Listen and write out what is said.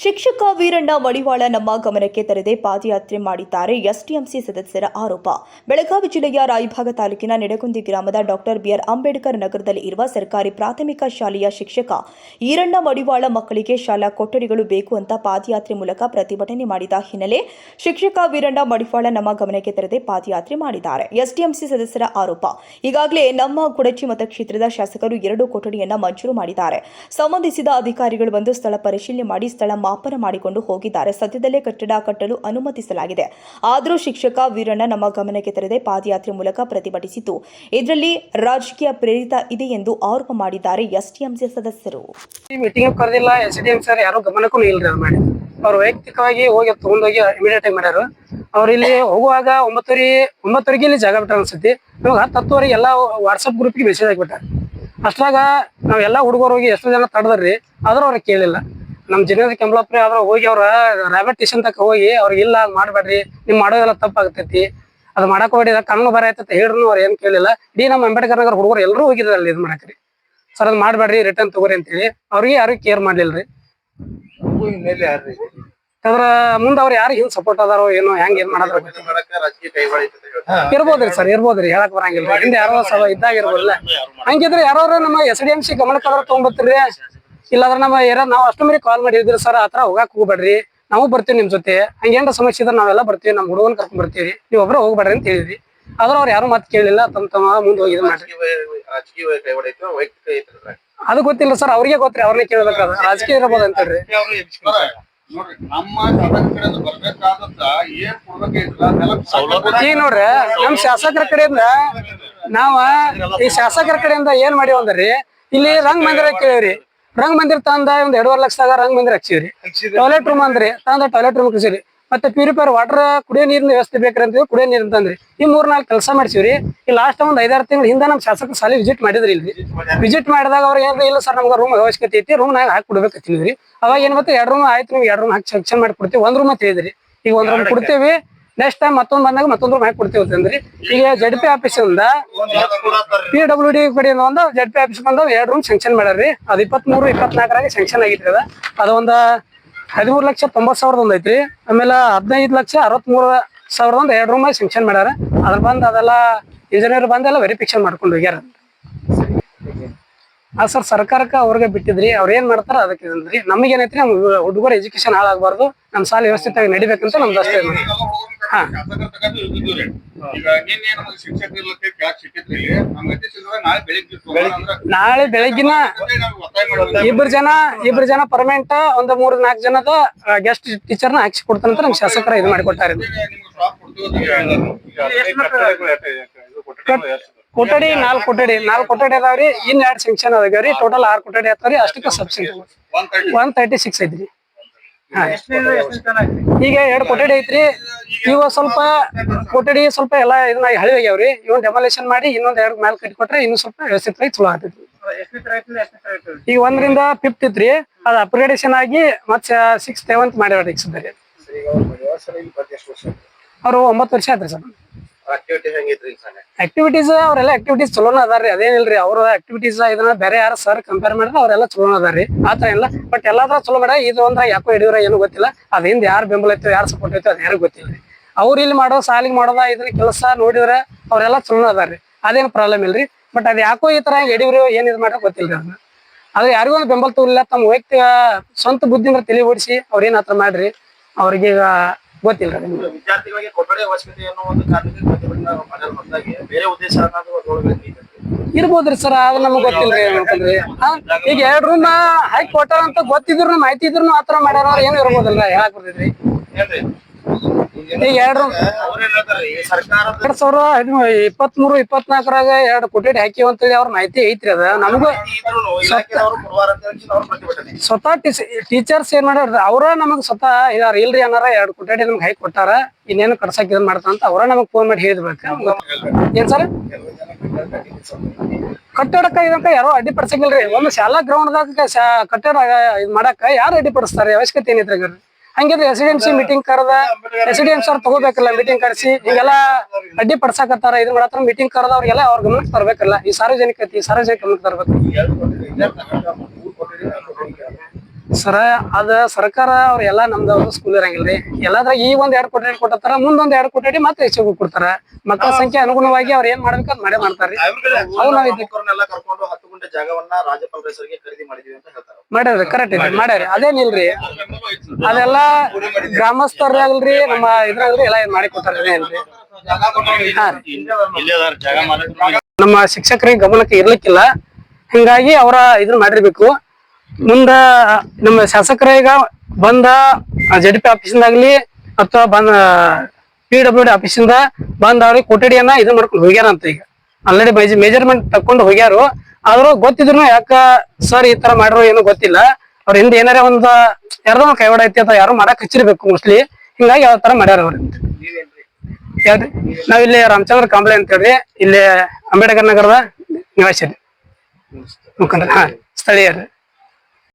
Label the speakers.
Speaker 1: ಶಿಕ್ಷಕ ವೀರಣ್ಣ ಮಡಿವಾಳ ನಮ್ಮ ಗಮನಕ್ಕೆ ತರದೆ ಪಾದಯಾತ್ರೆ ಮಾಡಿದ್ದಾರೆ ಎಸ್ಟಿಎಂಸಿ ಸದಸ್ಯರ ಆರೋಪ. ಬೆಳಗಾವಿ ಜಿಲ್ಲೆಯ ರಾಯಭಾಗ ತಾಲೂಕಿನ ನೆಡಗುಂದಿ ಗ್ರಾಮದ ಡಾಕ್ಟರ್ ಬಿಆರ್ ಅಂಬೇಡ್ಕರ್ ನಗರದಲ್ಲಿ ಇರುವ ಸರ್ಕಾರಿ ಪ್ರಾಥಮಿಕ ಶಾಲೆಯ ಶಿಕ್ಷಕ ಈರಣ್ಣ ಮಡಿವಾಳ ಮಕ್ಕಳಿಗೆ ಶಾಲಾ ಕೊಠಡಿಗಳು ಬೇಕು ಅಂತ ಪಾದಯಾತ್ರೆ ಮೂಲಕ ಪ್ರತಿಭಟನೆ ಮಾಡಿದ ಹಿನ್ನೆಲೆ ಶಿಕ್ಷಕ ವೀರಣ್ಣ ಮಡಿವಾಳ ನಮ್ಮ ಗಮನಕ್ಕೆ ತರದೆ ಪಾದಯಾತ್ರೆ ಮಾಡಿದ್ದಾರೆ. ಎಸ್ಡಿಎಂಸಿ ಸದಸ್ಯರ ಆರೋಪ. ಈಗಾಗಲೇ ನಮ್ಮ ಕುಡಚಿ ಮತಕ್ಷೇತ್ರದ ಶಾಸಕರು ಎರಡು ಕೊಠಡಿಯನ್ನು ಮಂಜೂರು ಮಾಡಿದ್ದಾರೆ. ಸಂಬಂಧಿಸಿದ ಅಧಿಕಾರಿಗಳು ಬಂದು ಸ್ಥಳ ಪರಿಶೀಲನೆ ಮಾಡಿ ಸ್ಥಳ ಮಾಪನ ಮಾಡಿಕೊಂಡು ಹೋಗಿದ್ದಾರೆ. ಸದ್ಯದಲ್ಲೇ ಕಟ್ಟಡ ಕಟ್ಟಲು ಅನುಮತಿಸಲಾಗಿದೆ. ಆದರೂ ಶಿಕ್ಷಕ ವೀರಣ್ಣ ನಮ್ಮ ಗಮನಕ್ಕೆ ತರದೆ ಪಾದಯಾತ್ರೆ ಮೂಲಕ ಪ್ರತಿಭಟಿಸಿತು ಇದರಲ್ಲಿ ರಾಜಕೀಯ ಪ್ರೇರಿತ ಇದೆ ಎಂದು ಆರೋಪ ಮಾಡಿದ್ದಾರೆ ಎಸ್ಟಿಎಂಸಿ ಸದಸ್ಯರು.
Speaker 2: ಮೀಟಿಂಗ್ ಕರೆದಿಲ್ಲ ಎಸ್ ಡಿ ಎಂ ಸರ್, ಯಾರು ಗಮನಕ್ಕೂ ಇಲ್ರಿ ಮಾಡಿ ಅವ್ರು ವೈಯಕ್ತಿಕವಾಗಿ ಹೋಗಿ ತಗೊಂಡೋಗಿ ಇಮಿಡಿಯೇಟ್ ಆಗಿ ಮಾಡ್ಯಾರು. ಅವ್ರು ಇಲ್ಲಿ ಹೋಗುವಾಗ ಒಂಬತ್ತುವರೆ, ಒಂಬತ್ತುವರೆಗೆ ಇಲ್ಲಿ ಜಾಗ ಬಿಟ್ಟಾರ ಅನ್ಸುತ್ತೆ. ಇವಾಗ ಹತ್ತು ಹತ್ತುವರೆಗೆ ಎಲ್ಲ ವಾಟ್ಸಪ್ ಗ್ರೂಪ್ಗೆ ಮೆಸೇಜ್ ಹಾಕ್ಬಿಟ್ಟಾರ. ಅಷ್ಟಾಗ ನಾವೆಲ್ಲ ಹುಡುಗರು ಹೋಗಿ ಎಷ್ಟು ಜನ ತಡೆದ್ರಿ, ಆದ್ರೂ ಅವ್ರಿಗೆ ಕೇಳಿಲ್ಲ. ನಮ್ಮ ಜನರ ಕೆಂಬಳಪ್ರಿ ಆದ್ರ ಹೋಗಿ ಅವ್ರ ರೈಲ್ವೆ ಸ್ಟೇಷನ್ ತಕ ಹೋಗಿ ಅವ್ರಿಗೆ ಇಲ್ಲ ಅದ್ ಮಾಡ್ಬೇಡ್ರಿ ನಿಮ್ ಮಾಡೋದೆಲ್ಲ ತಪ್ಪಾಗ್ತೈತಿ. ಅದ್ ಮಾಡಕ್ ಹೋಗಿ ಕಣ್ಣು ಬರ ಆಯ್ತಂತ ಹೇಳ್ರು ಅವ್ರ ಏನ್ ಕೇಳಿಲ್ಲ. ಇಡೀ ನಮ್ಮ ಅಂಬೇಡ್ಕರ್ ನಗರ ಹುಡುಗರು ಎಲ್ಲರೂ ಹೋಗಿದ್ರೆ ಅಲ್ಲಿ ಇದ್ ಮಾಡಕ್ರಿ ಸರ್ ಅದ್ ಮಾಡ್ಬೇಡ್ರಿ ರಿಟರ್ನ್ ತಗೋರಿ ಅಂತೇಳಿ ಅವ್ರಿಗೆ ಯಾರು ಕೇರ್ ಮಾಡ್ಲಿಲ್ರಿ ಅದ್ರ ಮುಂದ ಅವ್ರ ಯಾರು ಹಿಂಗ್ ಸಪೋರ್ಟ್ ಅದಾರೋ ಏನೋ ಹೆಂಗ್ ಏನ್ ಮಾಡದ್ರ. ಇರ್ಬೋದ್ರಿ ಸರ್ ಇರ್ಬೋದ್ರಿ ಹೇಳಕ್ ಬರಂಗಿಲ್ಲ ಹಿಂದೆ ಯಾರೋ ಸಭಾ ಇದ್ದಾಗ ಇರ್ಬೋದಿಲ್ಲ ಹಂಗಿದ್ರೆ ಯಾರೋ ನಮ್ಮ ಎಸ್ ಡಿ ಎಂ ಸಿ ಗಮನಕ್ಕೆ ಇಲ್ಲಾಂದ್ರೆ ನಮ್ಮ ಏರ ನಾವು ಅಷ್ಟು ಮೇಲೆ ಕಾಲ್ ಮಾಡಿದ್ರಿ ಸರ್ ಆತರ ಹೋಗಕ್ ಹೋಗ್ಬೇಡ್ರಿ. ನಾವು ಬರ್ತೀವಿ ನಿಮ್ ಜೊತೆ. ಹಂಗೇನ್ರ ಸಮಸ್ಯೆ ಇದ್ರೆ ನಾವೆಲ್ಲ ಬರ್ತೀವಿ ನಮ್ಮ ಹುಡುಗನ್ ಕರ್ಕೊಂಡ್ ಬರ್ತೀವಿ. ನೀವ್ ಒಬ್ರು ಹೋಗ್ಬೇಡ್ರಿ ಅಂತ ಹೇಳಿದ್ರಿ ಆದ್ರೆ ಅವ್ರು ಯಾರು ಮಾತು ಕೇಳಿಲ್ಲ ತಮ್ಮ ತಮ್ಮ ಮುಂದೆ ಹೋಗಿ ಇದ್ ಮಾಡ್ರಿ.
Speaker 3: ರಾಜಕೀಯ ರಾಜಕೀಯ ಕೈವಾಡ ಐತೆ ವೈಯಕ್ತಿಕ ಐತೆ
Speaker 2: ಅದು ಗೊತ್ತಿಲ್ಲ ಸರ್ ಅವ್ರಿಗೆ ಗೊತ್ತ್ರಿ ಅವ್ರನ್ನ ಕೇಳ್ಬೇಕಾದ ರಾಜಕೀಯ ಇರ್ಬೋದು ಅಂತ ಹೇಳ್ರಿ. ಈಗ ನೋಡ್ರಿ ನಮ್ ಶಾಸಕರ ಕಡೆಯಿಂದ ನಾವ ಈ ಶಾಸಕರ ಕಡೆಯಿಂದ ಏನ್ ಮಾಡಿವಂದ್ರಿ ಇಲ್ಲಿ ರಂಗ್ ಮಂದಿರ ಕೇಳಿವ್ರಿ. ರಂಗ್ ಮಂದಿರ ತಂದ ಒಂದ್ ಎರಡೂವರೆ ಲಕ್ಷದಾಗ ರಂಗ್ ಮಂದಿರ ಹಚ್ಚಿವ್ರಿ ಟಾಯ್ಲೆಟ್ ರೂಮ್ ಅಂದ್ರಿ ತಂದ ಟಾಯ್ಲೆಟ್ ರೂಮ್ ಕಳಿಸಿರಿ ಮತ್ತೆ ಪ್ಯೂರಿಫೈರ್ ವಾಟರ್ ಕುಡಿಯೋ ನೀರಿನ ವ್ಯವಸ್ಥೆ ಬೇಕ್ರಿ ಅಂತ ಕುಡಿಯೋ ನೀರ್ ಅಂತಂದ್ರಿ ಈ ಮೂರ್ ನಾಲ್ಕು ಕೆಲಸ ಮಾಡ್ಸಿವ್ರಿ. ಈ ಲಾಸ್ಟ್ ಒಂದ್ ಐದಾರು ತಿಂಗಳ ಹಿಂದ ನಮ್ ಶಾಸಕ ಸಾಲಿ ವಿಸಿಟ್ ಮಾಡಿದ್ರಿ ಇಲ್ಲಿ. ವಿಸಿಟ್ ಮಾಡಿದಾಗ ಅವ್ರ ಏನ್ರಿ ಇಲ್ಲ ಸರ್ ನಮ್ಗೆ ರೂಮ್ ಅವಶ್ಯಕತೆ ಐತಿ ರೂಮ್ ನಾಗ ಹಾಕಿ ಕೊಡ್ಬೇಕು ತಿಂದ್ರಿ ಅವಾಗ ಏನ್ ಮತ್ತೆ ಎರಡ್ ರೂಮ್ ಆಯ್ತು ನಿಮ್ಗೆ ಎರಡ್ ರೂಮ್ ಹಾಕಿ ಸೆಕ್ಷನ್ ಮಾಡಿ ಕೊಡ್ತೀವಿ ಒಂದ್ ರೂಮ್ ಅಂತ ಹೇಳಿದ್ರಿ. ಈಗ ಒಂದ್ ರೂಮ್ ಕೊಡ್ತೀವಿ ನೆಕ್ಸ್ಟ್ ಟೈಮ್ ಮತ್ತೊಂದ್ ಬಂದಾಗ ಮತ್ತೊಂದ್ರು ರೂಮ್ ಹಾಕಿ ಕೊಡ್ತೀವಿ ಅಂತಂದ್ರಿ. ಈಗ ಜಡ್ ಪಿ ಆಫೀಸ್ ಇಂದ ಪಿ ಡಬ್ಲ್ಯೂ ಡಿ ಕಡೆಯಿಂದ ಒಂದು ಜಡ್ ಪಿ ಆಫೀಸ್ ಬಂದ ಎರಡ್ ರೂಮ್ ಸ್ಯಾಂಕ್ಷನ್ ಮಾಡ್ಯಾರ್ರಿ. ಅದ್ ಇಪ್ಪತ್ಮೂರು, ಇಪ್ಪತ್ನಾಲ್ಕರಾಗ ಸ್ಯಾಂಕ್ಷನ್ ಆಗಿತ್ರಿ ಅದ ಅದೊಂದ ಹದಿಮೂರು ಲಕ್ಷ ತೊಂಬತ್ ಸಾವಿರದ ಒಂದ್ ಐತ್ರಿ. ಆಮೇಲೆ ಹದಿನೈದು ಲಕ್ಷ ಅರವತ್ಮೂರು ಸಾವಿರದ ಒಂದ್ ಎರಡ್ ರೂಮ್ ಸ್ಯಾಂಕ್ಷನ್ ಮಾಡ್ಯಾರ. ಅದ್ರ ಬಂದ್ ಅದೆಲ್ಲ ಇಂಜಿನಿಯರ್ ಬಂದೆಲ್ಲ ವೆರಿಫಿಕೇಶನ್ ಮಾಡ್ಕೊಂಡು ಹೋಗ್ಯಾರ. ಆ ಸರ್ ಸರ್ಕಾರಕ್ಕೆ ಅವ್ರಿಗೆ ಬಿಟ್ಟಿದ್ರಿ. ಅವ್ರ ಏನ್ ಮಾಡ್ತಾರ ಅದಕ್ಕೆ ನಮಗೆ ಏನೈತ್ರಿ ನಮ್ ಹುಡುಗರ ಎಜುಕೇಶನ್ ಹಾಳಾಗಬಾರ್ದು. ನಮ್ ಸಾಲ ವ್ಯವಸ್ಥಿತವಾಗಿ ನಡಿಬೇಕಂತ ನಮ್ದು ಅಷ್ಟೇ
Speaker 3: ನಾಳೆ ಬೆಳಗ್ಗಿನ
Speaker 2: ಇಬ್ರು ಜನ ಇಬ್ರು ಜನ ಪರ್ಮನೆಂಟ್ ಒಂದ್ ಮೂರ್ ನಾಲ್ಕು ಜನದ ಗೆಸ್ಟ್ ಟೀಚರ್ನ ಹಾಕ್ಸಿ ಕೊಡ್ತಾನಂತ ನಮ್ ಶಾಸಕರ ಇದು ಮಾಡಿಕೊಟ್ಟಾರೆ? ಕೊಠಡಿ ನಾಲ್ಕು ಕೊಠಡಿ ನಾಲ್ಕು ಕೊಠಡಿ ಅದಾವ್ರಿ ಇನ್ ಎರಡ್ ಸೆಕ್ಷನ್ ಅದಾವ್ರಿ ಟೋಟಲ್ ಆರ್ ಕೊಠಡಿ ಆತಾವ್ರಿ ಅಷ್ಟಕ್ಕೆ ಸಬ್ಸಿಡಿ. ಒನ್ ತರ್ಟಿ ಸಿಕ್ಸ್ ಐತ್ರಿ. ಈಗ ಎರಡ್ ಕೊಠಡಿ ಐತ್ರಿ. ಇವ ಸ್ವಲ್ಪ ಕೊಠಡಿ ಸ್ವಲ್ಪ ಎಲ್ಲಾ ಇದನ್ನ ಹಳಿ ಆಗ್ಯಾವ್ರಿ. ಇವನ್ ಡೆಮಾಲೇಷನ್ ಮಾಡಿ ಇನ್ನೊಂದ್ ಎರಡ್ ಮ್ಯಾಲ್ ಕಟ್ಟಿ ಕೊಟ್ರೆ ಇನ್ನೂ ಸ್ವಲ್ಪ ವ್ಯವಸ್ಥಿತವಾಗಿ ಚಲೋ ಆಗ್ತೈತಿ ಈಗ ಒಂದ್ರಿಂದ ಫಿಫ್ತ್ ಇತ್ರಿ ಅದ್ ಅಪ್ಗ್ರೇಡೇಷನ್ ಆಗಿ ಮತ್ ಸಿಕ್ಸ್ ಸೆವೆಂತ್ ಮಾಡ್ಯಾರ ಈಗ
Speaker 3: ಅವ್ರ ಆಯ್ತು?
Speaker 2: ಒಂಬತ್ತು ವರ್ಷ ಆಯ್ತ್ರಿ ಸರ್.
Speaker 3: ಆಕ್ಟಿವಿಟಿ
Speaker 2: ಆಕ್ಟಿವಿಟೀಸ್ ಅವರೆಲ್ಲ ಆಕ್ಟಿವಿಟೀಸ್ ಚಲೋನ ಅದಾರ್ರಿ. ಅದೇನಿಲ್ರಿ, ಅವ್ರ ಆಕ್ಟಿವಿಟೀಸ್ ಇದನ್ನ ಬೇರೆ ಯಾರು ಸರ್ ಕಂಪೇರ್ ಮಾಡಿದ್ರೆ ಅವರೆಲ್ಲ ಚಲೋನ ಅದಾರ್ರಿ. ಆತರ ಇಲ್ಲ ಬಟ್ ಎಲ್ಲಾದ್ರ ಚಲೋ ಬೇಡ. ಇದು ಅಂದ್ರೆ ಯಾಕೋ ಹಿಡಿಯೋರ ಏನು ಗೊತ್ತಿಲ್ಲ. ಅದಿಂದ ಯಾರು ಬೆಂಬಲ ಐತೋ, ಯಾರು ಸಪೋರ್ಟ್ ಐತೋ ಅದು ಯಾರಿಗೂ ಗೊತ್ತಿಲ್ಲ ರೀ ಅವ್ರು ಇಲ್ಲಿ ಮಾಡೋ ಸಾಲಿಗೆ ಮಾಡೋದ, ಇದನ್ನ ಕೆಲಸ ನೋಡಿದ್ರೆ ಅವರೆಲ್ಲ ಚಲೋನ ಅದಾರ್ರಿ. ಅದೇನು ಪ್ರಾಬ್ಲಮ್ ಇಲ್ರಿ. ಬಟ್ ಅದು ಯಾಕೋ ಈ ತರ ಯಡಿಯೂರು ಏನ್ ಇದು ಮಾಡೋ ಗೊತ್ತಿಲ್ಲ ಅದನ್ನ ಆದ್ರೆ ಯಾರಿಗೂ ಒಂದು ಬೆಂಬಲ ತಗೋಲಿಲ್ಲ ತಮ್ಮ ವೈಯಕ್ತಿಕ ಸ್ವಂತ ಬುದ್ಧಿಯಿಂದ ತಲೆ ಓಡಿಸಿ ಅವ್ರೇನ್ ಆತರ ಮಾಡ್ರಿ. ಅವ್ರಿಗೆ ಗೊತ್ತಿಲ್ಲ ನಿಮ್ಗೆ.
Speaker 3: ವಿದ್ಯಾರ್ಥಿಗಳಿಗೆ ಕೊಠಡಿ ಅವಶ್ಯಕತೆ ಅನ್ನೋ ಒಂದು ಕಾರಣಕ್ಕೆ ಪ್ರತಿಭಟನೆ ಬಂದಾಗೆ ಬೇರೆ ಉದ್ದೇಶ ಅನ್ನೋದು ಅದ್ರೊಳಗೆ.
Speaker 2: ಇರ್ಬೋದ್ರಿ ಸರ್ ಅದು ನಮಗ್ ಗೊತ್ತಿಲ್ರಿ ಏನಂತಂದ್ರಿ ಈಗ ಎರಡ್ ರೂಮ್ ಹಾಕಿ ಕೊಟ್ಟಾರ ಅಂತ ಗೊತ್ತಿದ್ರು ಮಾಹಿತಿ ಇದ್ರು ಆತರ ಮಾಡ್ಯಾರ ಏನು ಇರ್ಬೋದಲ್ಲ ಹೇಳಕ್ ಬರ್ತೈತ್ರಿ ಎರಡ್ ಎರಡ್ ಇಪ್ಪತ್ಮೂರು, ಇಪ್ಪತ್ನಾಲ್ಕರಾಗ ಎರಡು ಕೋಟಿ ಹಾಕಿವ ಅಂತೇಳಿ ಅವ್ರ ಮಾಹಿತಿ ಐತ್ರಿ ಅದ. ನಮಗೂ ಸ್ವತಃ ಟೀಚರ್ಸ್ ಏನ್ ಮಾಡ್ಯಾರ, ಅವ್ರ ನಮಗ್ ಸ್ವತಃ ಇದಾರ. ಇಲ್ರಿ ಅನ್ನಾರ ಎರಡ್ ಕೋಟಿ ನಮ್ಗೆ ಹಾಕಿ ಕೊಟ್ಟಾರ. ಇನ್ನೇನು ಕಡ್ಸಕ್ ಇದನ್ ಮಾಡ್ತಾರ ಅಂತ ಅವ್ರ ನಮಗ್ ಫೋನ್ ಮಾಡಿ ಹೇಳಿದ್ಬೇಕು ಏನ್ ಸರ್? ಕಟ್ಟಡಕ್ಕ ಇದಕ್ಕ ಯಾರೋ ಅಡ್ಡಿಪಡಿಸಂಗಿಲ್ರಿ ಒಂದು ಶಾಲಾ ಗ್ರೌಂಡ್ ದಾಗ ಕಟ್ಟಡ ಇದ್ ಮಾಡಾಕ ಯಾರು ಅಡ್ಡಿಪಡಿಸ್ತಾರೆ ಅವಶ್ಯಕತೆ ಏನೈತ್ರಿ ಹಂಗಿದ್ರೆ S D M C meeting ಕರೆದ ರೆಸಿಡೆನ್ಸ್ ಅವ್ರು ತಗೋಬೇಕಲ್ಲ ಮೀಟಿಂಗ್ ಕರೆಸಿ ಹಿಂಗೆಲ್ಲ ಅಡ್ಡಿ ಪಡ್ಸಾಕತ್ತಾರ ಇದ್ ಮಾಡತ್ತಾರ ಮೀಟಿಂಗ್ ಕರೆದ ಅವ್ರಿಗೆಲ್ಲ ಅವ್ರ ಗಮನಕ್ಕೆ ತರಬೇಕಲ್ಲ. ಈ ಸಾರ್ವಜನಿಕ ಐತಿ ಸಾರ್ವಜನಿಕ ಗಮನಕ್ಕೆ ತರಬೇಕು. ಸರ ಅದ ಸರ್ಕಾರ ಅವ್ರ ಎಲ್ಲಾ ನಮ್ದವ್ರು ಸ್ಕೂಲ್ ಇರಂಗಿಲ್ರಿ. ಎಲ್ಲಾದ್ರಾಗ ಈ ಒಂದ್ ಎರಡ್ ಕೋಟಿ ಕೊಟ್ಟತಾರ ಮುಂದೊಂದ್ ಎರಡ್ ಕೋಟಿ ಮತ್ತೆ ಹೆಚ್ಚಿಗೆ ಕೊಡ್ತಾರ ಮಕ್ಕಳ ಸಂಖ್ಯೆ ಅನುಗುಣವಾಗಿ ಅವ್ರ ಏನ್ ಮಾಡ್ಬೇಕು ಅದ್ ಮಾಡೇ ಮಾಡ್ತಾರ್ರಿ.
Speaker 4: ಜಾಗವನ್ನ ರಾಜ್ಯಪಾಲ ಖರೀದಿ ಮಾಡಿದೀವಿ ಅಂತ ಹೇಳ್ತಾರೆ.
Speaker 2: ಮಾಡ್ಯಾರ ಕರೆಕ್ಟ್ ಇದೆ ಮಾಡ್ಯಾರ ಅದೇನಿಲ್ರಿ ಅದೆಲ್ಲ ಗ್ರಾಮಸ್ಥರ ಆಗಲ್ರಿ ನಮ್ಮ ಇದ್ರಾಗಲ್ರಿ ಎಲ್ಲ ಏನ್ ಮಾಡಿ. ನಮ್ಮ ಶಿಕ್ಷಕರಿಗೆ ಗಮನಕ್ಕೆ ಇರ್ಲಿಕ್ಕಿಲ್ಲ. ಹಿಂಗಾಗಿ ಅವರ ಇದನ್ನ ಮಾಡಿರ್ಬೇಕು. ಮುಂದ ನಮ್ಮ ಶಾಸಕರ ಈಗ ಬಂದ ಡಿ ಪಿ ಆಫೀಸಿಂದಾಗ್ಲಿ ಅಥವಾ ಬಂದ ಪಿ ಡಬ್ಲ್ಯೂ ಡಿ ಆಫೀಸಿಂದ ಬಂದ ಅವ್ರಿಗೆ ಕೊಠಡಿಯನ್ನ ಇದು ಮಾಡ್ಕೊಂಡು ಹೋಗ್ಯಾರ ಅಂತ ಈಗ ಆಲ್ರೆಡಿ ಮೆಜರ್ಮೆಂಟ್ ತಕೊಂಡು ಹೋಗ್ಯಾರು. ಆದ್ರೂ ಗೊತ್ತಿದ್ರು ಯಾಕ ಸರ್ ಈ ತರ ಮಾಡ್ರು ಏನು ಗೊತ್ತಿಲ್ಲ. ಅವ್ರ ಹಿಂದೆ ಏನಾರ ಒಂದ್ ಯಾರ್ದೋ ಒಂದ್ ಕೈವಾಡ ಐತಿ ಅಥವಾ ಯಾರು ಮಾಡಕ್ ಹಚ್ಚಿರ್ಬೇಕು ಮೋಸ್ಟ್ಲಿ ಹಿಂಗಾಗಿ ಯಾವ ತರ ಮಾಡ್ಯಾರ ಅವ್ರ. ಯಾವ್ರಿ ನಾವಿಲ್ಲಿ ರಾಮಚಂದ್ರ ಕಾಂಬ್ಳೆ ಅಂತ ಹೇಳ್ರಿ. ಇಲ್ಲಿ ಅಂಬೇಡ್ಕರ್ ನಗರದ ನಿವಾಸಿ ರೀ. ಮುಖಂಡ್ರ. ಹಾ ಸ್ಥಳೀಯರು.